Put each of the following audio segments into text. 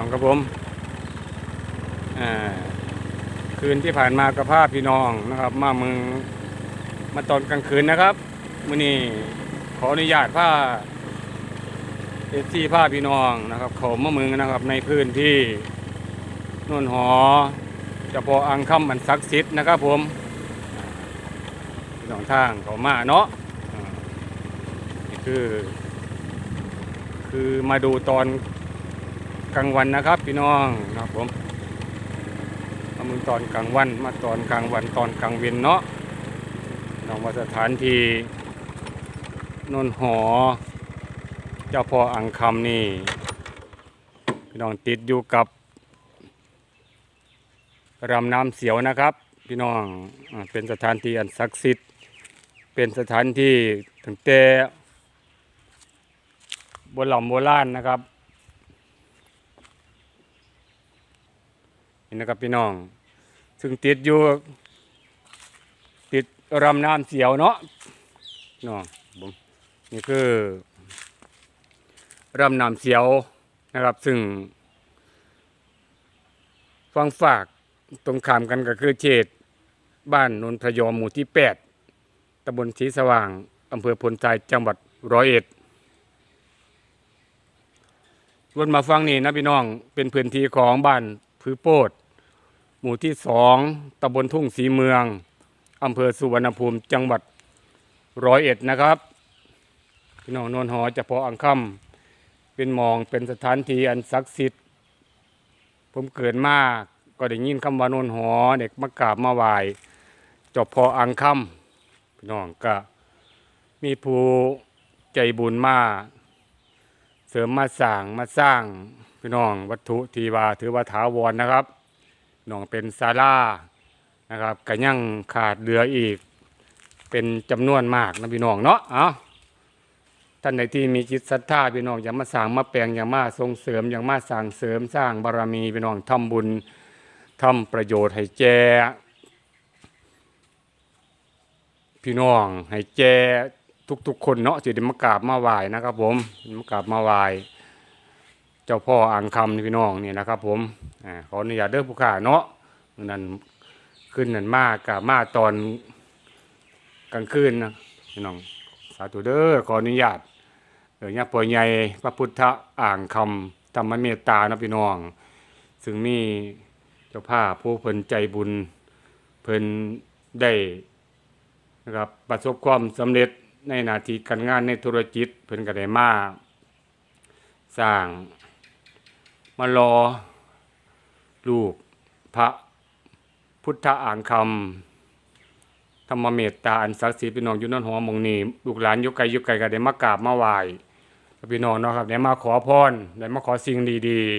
น้องครับผมอ่าคืนที่ผ่านมากับภาพี่น้องนะครับ มาเมืองมาตอนกลางคืนนะครับมื่อนี้ขออนุญาตผ้าเอซีผ้าพี่น้องนะครับเขามาเมืองนะครับ ในพื้นที่นวนหอเจะพออังคำมันศักดิ์สิทธิ์นะครับผมอ่าพี่น้องทางเขามาเนาะนี่คือ คือมาดูตอน กลางวันนะครับ พี่น้องนะครับผมมามึงตอนกลางวันมาตอนกลางวันตอนกลางเวียนเนาะน้องว่าสถานที่นนหอ เจ้าพ่ออังคำนี่พี่น้องติดอยู่กับรำน้ำเสียวนะครับ พี่น้องเป็นสถานที่อันศักดิ์สิทธิ์เป็นสถานที่ตั้งแต่โบราณโบราณนะครับ นี่นะครับพี่น้อง ซึ่งติดอยู่ ติดรำน้ำเสียวเนาะนาะผมนี่คือรำน้ำเสียวนะครับ ซึ่งฟังฝากตรงขามกันก็คือเขตบ้านนนทยอมหมู่ที่ 8ตำบลศรีสว่างอำเภอพลไทรจังหวัดร้อยเอ็ดวนมาฟังนี่นะพี่น้องเป็นพื้นที่ของบ้านพือโปด หมู่ที่สองตำบลทุ่งสีเมืองอำเภอสุวรรณภูมิจังหวัดร้อยเอ็ดนะครับพี่น้องโนนหอเฉพาะอังคำเป็นมองเป็นสถานที่อันศักดิ์สิทธิ์ผมเกิดมากก็ได้ยินคำว่าโนนหอเด็กมากราบมาไหว้จบพออังคำพี่น้องก็มีผู้ใจบุญมาเสริมมาสร้างมาสร้างพี่น้องวัตถุทีวาถือว่าถาวรนะครับ น้องเป็นศาลานะครับก็ยังขาดเหลืออีก เป็นจำนวนมากนะพี่น้องเนาะเอาท่านใดที่มีจิตศรัทธาพี่น้องอย่ามาสร้างมาแปลงอย่ามาส่งเสริมอย่ามาสร้างเสริมสร้างบารมีพี่น้องทำบุญทำประโยชน์ให้แจพี่น้องให้แจทุกๆ คนเนาะที่ได้มากราบมาไหว้นะครับผมมากราบมาไหว้ จ้าพ่ออ่างคำนพี่น้องนี่นะครับ ผมอาขออนุญาตเด้อผู้ข่าเนาะนั้นขึ้นนั่นมากกราบมาตอนกลางคืนนะพี่น้องสาธุเด้อขออนุญาตเออญาป่วยใหญ่พระพุทธอ่างคำธรรมเมตตานะพี่น้อง ซึ่งมีเจ้าภาพผู้เพิ่นใจบุญเพิ่นได้นะครับประสบความสำเร็จในหนาทีการงานในธุรกิจเพิ่นก็ได้มาสร้าง มารอรูปพระพุทธอ่างคำธรรมเมตตาอันศักดิ์สิทธิ์พี่น้องอยู่นั่นหัวมองนีลูกหลานยู่ไกลยู่ไกลก็ได้มากราบมาไหว้พี่น้องเนาะครับได้มาขอพรได้มาขอสิ่งดีๆ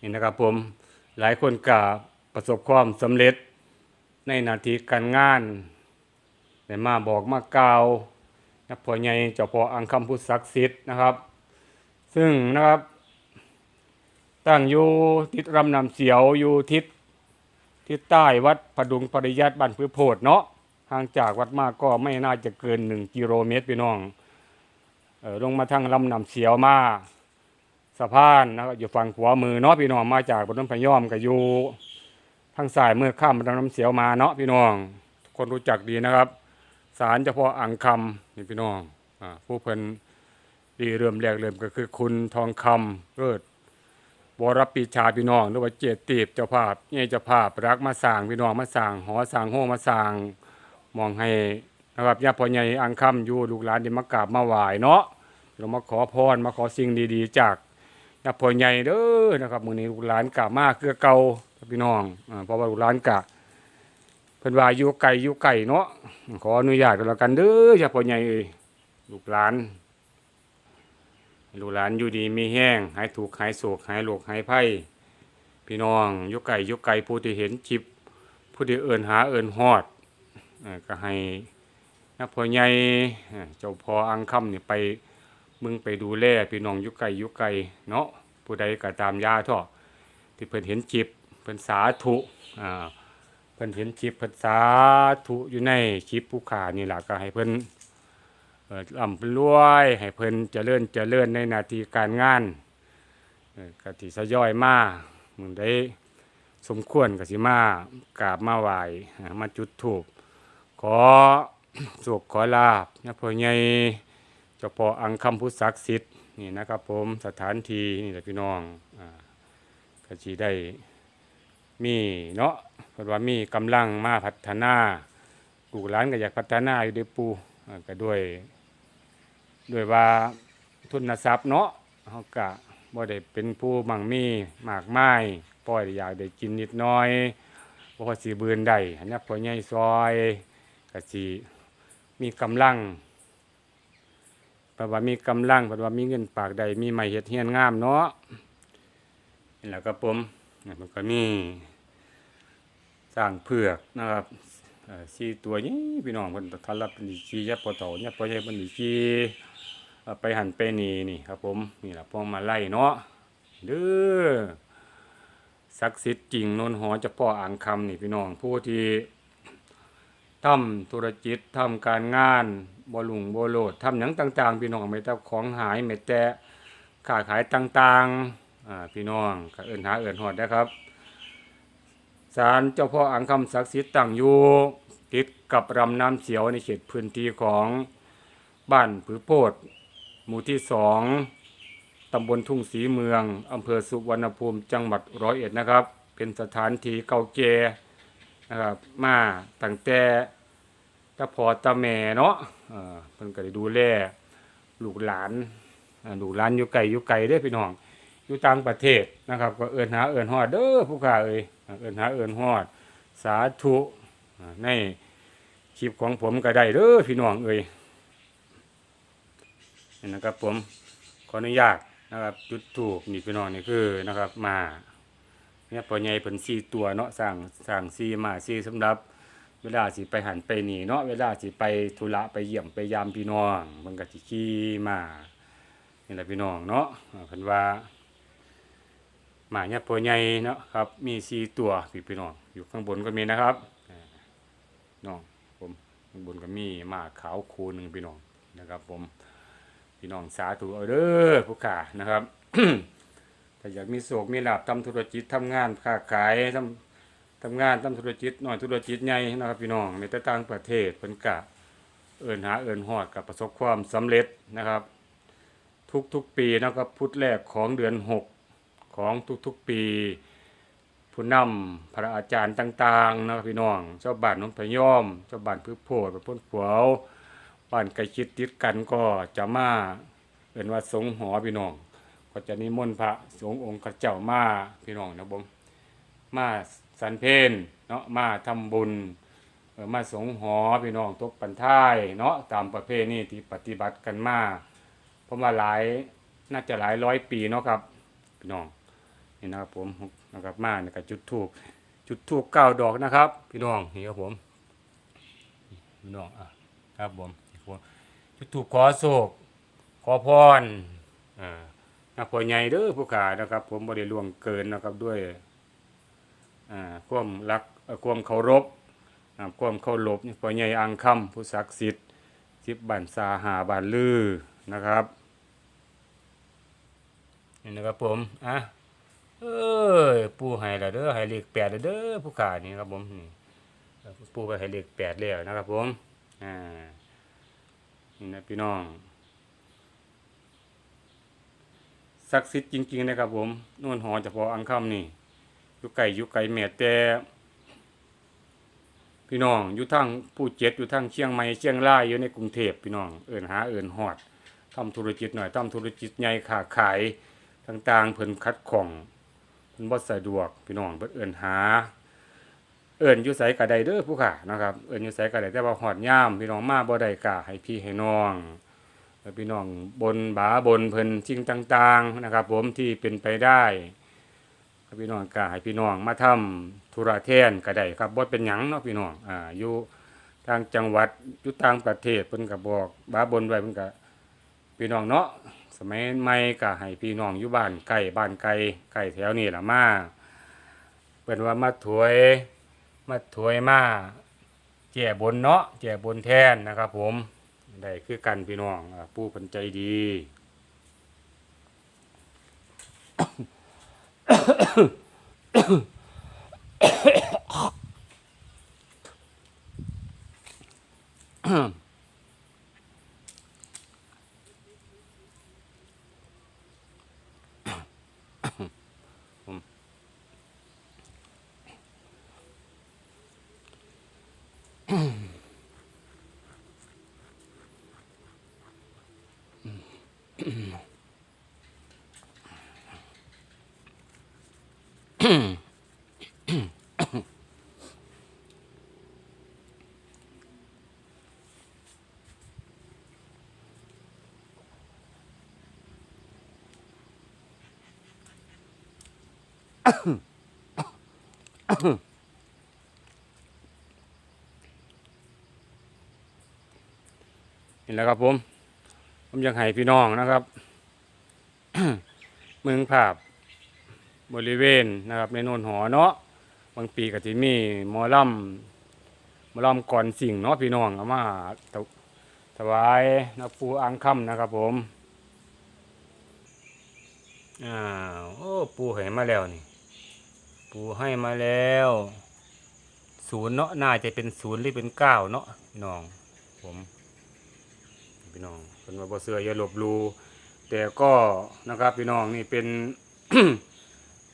นี่นะครับผมหลายคนก็ประสบความสำเร็จในนาทีการงานได้มาบอกมากล่าวนักพ่อใหญ่เจ้าพ่ออังคำพุทธศักดิ์สิทธิ์นะครับ ซึ่งนะครับ ตั้งอยู่ทิศรำนำเสียวอยู่ทิศทิศใต้วัดพดุงปริยัติบ้านพือโพดเนาะห่างจากวัดมากก็ไม่น่าจะเกินหนึ่งกิโลเมตรพี่น้องออลงมาทางลำนำเสียวมาสะพานนะครับอยู่ฝั่งขวามือเนาะพี่น้องมาจากบนน้ำพยอมกับอยู่ทางซ้ายเมื่อข้ามลำน้ำเสียวมาเนาะพี่น้องคนรู้จักดีนะครับศาลเฉพาะอ่างคำนี่พี่น้องอผู้เพิ่น ดีเริ่มแรกเริ่มก็คือคุณทองคำเกิดบรปีชาพี่น้องหรือว่าเจตตีบเจ้าภาพเนี่ยเจ้าภาพรักมาสร้างพี่น้องมาสร้างหอสร้างห้องมาสร้างมองให้นะครับญาติพ่อใหญ่อ่างคำอยู่ลูกหลานที่มากราบมาไหว้เนาะเรามาขอพรมาขอสิ่งดีๆ จากญาติพ่อใหญ่เด้อนะครับมื้อนี้ลูกหลานกราบมาเกือเก่าพี่น้องอ่าเพราะว่าลูกหลานกะเพิ่นว่าอยู่ไกลอยู่ไกลเนาะขออนุญาตกันแล้วกันเด้ออย่าพ่อใหญ่ลูกหลาน ลูกหลานอยู่ดีมีแห้งหายถูกหายโศกหายโรคหายภัยพี่น้องยู่ไกลอยู่ไกลผู้ที่เห็นจิบผู้ที่เอินหาเอินฮอดก็ให้นักพ่อใหญ่เจ้าพ่ออังค่ำนี่ไปมึงไปดูแลพี่น้องยู่ไกลอยู่ไกลเนาะผู้ใดก็ตามยาเถาะที่เพิ่นเห็นจิบเพิ่นสาธุอ่าเพิ่นเห็นคลิปเพิ่นสาธุอยู่ในคลิปผู้ขานี่แหละก็ให้เพิ่น อ่ำรวย ให้เพิ่นเจริญเจริญในนาทีการงานเออกติสย่อยมามึงได้สมควรกสิมากราบมาไหวมาจุดธูปขอสุขขอลาบนะพ่อใหญ่เจ้าพ่ออังคำพุทธศักดิ์สิทธิ์นี่นะครับผมสถานที่นี่แหละพี่น้องก็สิได้มีเนาะเพราะว่ามีกำลังมาพัฒนาลูกหลานก็อยากพัฒนาอยู่ด้อปูก็ด้วย ด้วยว่าทุนทรัพย์เนาะเฮาก็บ่ได้เป็นผู้มั่งมีมากมายปล่อยอยากได้กินนิดน้อยบ่ว่าสิบืนได้อันนี้พ่อใหญ่ซอยก็สิมีกำลังแปลว่ามีกำลังแปลว่ามีเงินปากใดมีไม้เฮ็ดเฮียนงามเนาะนี่แหละครับผมนี่มันก็มีสร้างเผือกนะครับ สี่ตัวนี้พี่น้องเพิ่นทะลับเป็นสียับปอเต่ายับปอใหญ่เพิ่นสิขี่เอ่อไปหันไปนี่นี่ครับผมนี่แหละพวงมาไล่เนาะเด้อศักดิ์สิทธิ์จริงนนหอเจะพ่ออ่างคำนี่พี่น้องผู้ที่ทำธุรกิจทำการงานบ่ลุงบ่โลดทำหยังต่าง ๆ พี่น้องไม่แต่ของหายไม่แต่ค้าขายต่างๆอ่าพี่น้องก็เอิ้นหาเอิ้นฮอดนะครับ ศาลเจ้าพ่ออังคำศักดิ์สิทธิ์ตั้งอยู่ติดกับลำน้ำเสียวในเขตพื้นที่ของบ้านผือโพดหมู่ที่สองตำบลทุ่งศรีเมืองอำเภอสุวรรณภูมิจังหวัดร้อยเอ็ดนะครับ เป็นสถานที่เก่าแก่นะครับมาตั้งแต่ตาพอตาแม่เนาะเพิ่นก็ได้ดูแลลูกหลานลูกหลานอยู่ไกลอยู่ไกลเด้อพี่น้องอยู่ต่างประเทศนะครับ ก็เอิ้นหาเอิ้นฮอดเด้อผู้ข้าเอ้ย เอินหาเอินฮอด สาธุในคลิปของผมก็ได้เด้อพี่น้องเอ้ยนี่นะครับผมขออนุญาตนะครับจุดถูกนี่พี่น้องนี่คือนะครับมาเนี่ยปอใหญ่เพิ่นสี่ตัวเนาะสร้างสร้างสี่มาสี่สำหรับ เวลาสิไปหันไปหนีเนาะเวลาสิไปธุระไปเยี่ยมไปยามพี่น้องมันก็สิขี่มานี่แหละพี่น้องเนาะเพิ่นว่า หมาเนี่ยปอใหญ่เนาะครับ มีสี่ตัวพี่พี่น้องอยู่ข้างบนก็มีนะครับน้องผมข้างบนก็มีหมาขาวคูหนึ่งพี่น้องนะครับ ผมพี่น้องสาธุเอาเด้อผู้ขานะครับถ้าอยากมีโศกมีลาบทำธุรกิจทำงานค้าขายทำทำงานทำธุรกิจหน่อยธุรกิจใหญ่นะครับ พี่น้องในต่างประเทศเพิ่นกะเอิ้นหาเอิ้นฮอดกับประสบความสำเร็จนะครับ ทุกๆปีนะครับพุธแรกของเดือนหก ของทุกๆปี ผู้นำพระอาจารย์ต่างๆนะครับพี่น้องเจ้าบ้านน้องพยอมเจ้าบ้านพือโพดบ้านพ้นขวาวบ้านใกล้ชิดติดกันก็จะมาเอิ้นว่าสงหอพี่น้อง ก็จะนิมนต์พระสงฆ์องค์ข้าเจ้ามาพี่น้องนะผมมาสันเพนเนาะมาทำบุญเออมาสงหอพี่น้องตบปันท้ายเนาะตามประเพณีที่ปฏิบัติกันมาเพราะว่าหลายน่าจะหลายร้อยปีเนาะครับพี่น้อง นี่นะครับผมนะครับมาในกจุดทูบจุดทูบเก้าดอกนะครับ พี่น้องนี่ครับผมพี่น้องอะครับผมจุดทูบขอโศกขอพรอ่านะพ่อใหญ่เด้อผู้ขานะครับ ผมบ่ได้ล่วงเกินนะครับด้วยอ่าความรักความเคารพความเคารพนี่พ่อใหญ่อังคำผู้ศักดิ์สิทธิ์สิบบ้านสาหาบ้านลือนะครับนี่นะครับผมอะ เอ้ยปู่ให้และเด้อให้เลขแปดและเด้อผู้ขานี่ครับผมนี่ปู่ก็ให้เลขแปดแล้วนะครับผมอ่านี่นะพี่น้องศักดิ์สิทธิ์จริงๆนะครับผมนวลหอเฉพาะอังคำนี่อยู่ไก่อยู่ไก่แม่แต่พี่น้องอยู่ทางผู้เจ็ดอยู่ทางเชียงใหม่เชียงรายอยู่ในกรุงเทพพี่น้องเอินหาเอินฮอดทำธุรกิจหน่อยทำธุรกิจใหญ่ค้าขายต่างๆเพิ่นคัดของ เพิ่นบ่สะดวกพี่น้องเพิ่นเอินหา เอิ้นอยู่ไสก็ได้เด้อผู้ค่ะนะครับ เอิ้นอยู่ไสก็ได้แต่ว่าฮอดยามพี่น้องมาบ่ได้ก็ให้พี่ให้น้องพี่น้องบนบาบนเพิ่นสิ่งต่าง ๆนะครับ ผมที่เป็นไปได้พี่น้องก็ให้พี่น้องมาทำธุระแทนก็ได้ครับบ่เป็นหยังเนาะพี่น้องอ่าอยู่ทางจังหวัดอยู่ต่างประเทศเพิ่นก็บอกบาบนไว้เพิ่นก็ พี่น้องเนาะสมัยใหม่ก็ให้พี่น้องอยู่บ้านใกล้บ้านไกลใกล้แถวนี้ละมาเพิ่นว่ามาถวยมาถวยมาแก่บนเนาะแก่บนแทนนะครับผมได้คือกันพี่น้องปูพันใจดี นี่แหละครับผม ผมอยากให้พี่น้องนะครับเมืองภาพบริเวณนะครับในโนนหอเนาะบางปีก็จะมีมอลำหมอลำก่อนสิ่งเนาะพี่น้องเอามาถวายนะปูอังคำนะครับผมอ้าวโอ้ปูให้มาแล้วนี่ ปูให้มาแล้วศูนย์เนาะน่าจะเป็นศูนย์หรือเป็นเก้าเนาะพี่น้อง ผม พี่น้อง เป็นว่าบ่เสืออย่าหลบหลูแต่ก็นะครับพี่น้องนี่เป็น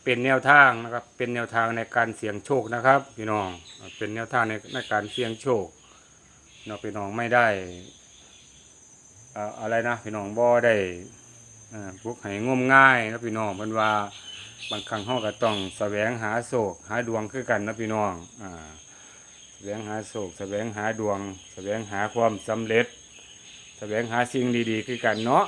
เป็นแนวทางนะครับ เป็นแนวทางในการเสี่ยงโชคนะครับ พี่น้องเป็นแนวทางในในการเสี่ยงโชคเนาะพี่น้องไม่ได้อ่ออะไรนะพี่น้องบ่ได้อ่าพวกให้งมง่ายนะพี่น้องเพิ่นว่าบางครั้งเฮาก็ต้องแสวงหาโชคหาดวงคือกันนะพี่น้องอ่าแสวงหาโชคแสวงหาดวง แสวงหาความสำเร็จ วงหาสิ่งดีๆ คือกันเนาะ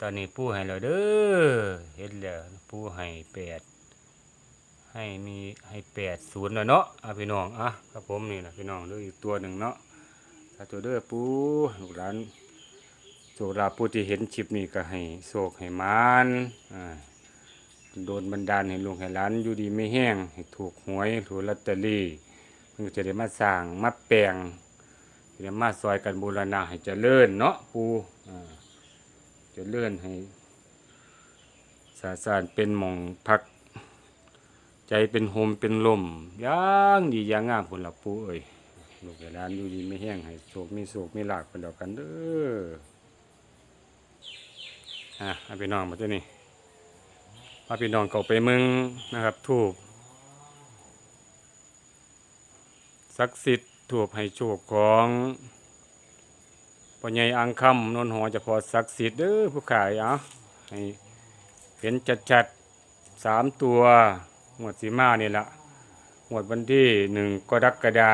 ตอนนี้ปูให้แล้วเด้อเห็นแล้วปูให้แปดให้มีให้แปดศูนย์เนาะอะพี่น้องอะครับผมนี่นะพี่น้องเด้ออีกตัวหนึ่งเนาะถ้าตัวเด้อปูลูกหลานโชคลาภผู้ที่เห็นคลิปนี้ก็ให้โชคให้มานอ่าโดนบันดาลให้ลุงให้หล้านอยู่ดีไม่แห้งให้ถูกหวยถูกลอตเตอรี่ เพิ่นก็จะได้มาสร้างมาแปลงจะได้มาซอยกันบูรณะให้เจริญเนาะปูอ่าเจริญให้สาสารเป็นมองพัก ใจเป็นโฮมเป็นลมย่างดีย่างงามผลละปูเอ้ยลูกหลานอยู่ดีไม่แห้งให้โศกมีโศกมีหลาภกันเดียวกันเด้ออะเอาไปน้องมาตัวนี้พาพี่น้องเขาไปเมืองนะครับถูก ศักดิ์สิทธิ์ถูกให้โชคของพ่อใหญ่อังคำนนหอจะพอศักดิ์สิทธิ์เด้อผู้ขายอะให้เห็นจัดๆสามตัวหมวดสีมานี่ละหมวดวันที่หนึ่งกรกฎา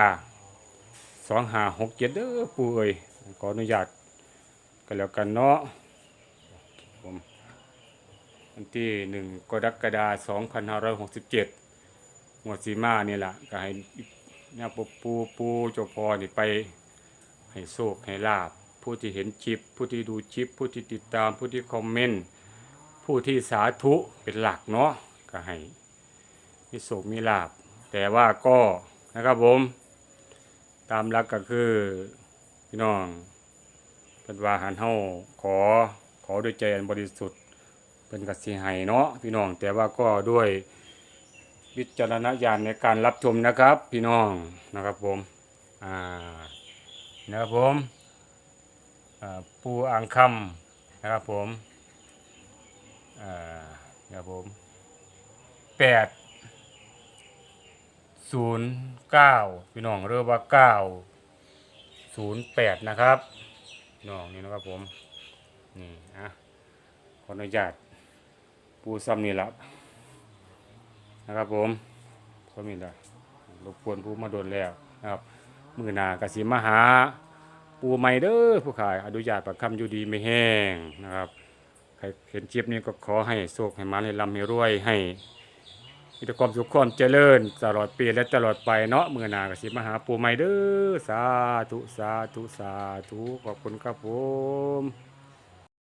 สองหาหกเจ็ดเด้อปู่เอ้ยขออนุญาตกันแล้วกันเนาะผมวันที่หนึ่งกรกฎาคม2567หมวดสีมาเนี่ยละก็ให้ เนี่ยปูปูปูเจ้าพอนี่ไปให้โชคให้ลาบ ผู้ที่เห็นคลิป ผู้ที่ดูคลิป ผู้ที่ติดตามผู้ที่คอมเมนต์ผู้ที่สาธุเป็นหลักเนาะก็ให้มีโชคมีลาบ แต่ว่าก็นะครับผมตามหลักก็คือพี่น้องเป็นว่าหันเฮาขอขอด้วยใจอันบริสุทธิ์เป็นกสิให้เนาะพี่น้องแต่ว่าก็ด้วย วิจารณญาณในการรับชมนะครับ พี่น้องนะครับผมอ่านะครับผมปูอ่างคำนะครับผมนะครับผมแปดศูนย์เก้าพี่น้องเรียกว่าเก้าศูนย์แปดนะครับน้องนี่นะครับผมนี่อะขออนุญาตปูซ้ำนี่ละ นะครับผมก็มีละรบกวนผู้มาโดนแล้วนะครับมือหนากสิมหา ปูไม่เด้อผู้ขายอนุญาตประคำอยู่ดีไม่แห้งนะครับใครเห็นคลิปนี้ก็ขอให้โชคให้มันให้ร่ำให้รวยให้มีแต่ความสุขความเจริญตลอดปีและตลอดไปเนาะมือหนากสิมหาปูไม่เด้อสาธุสาธุสาธุขอบคุณครับผม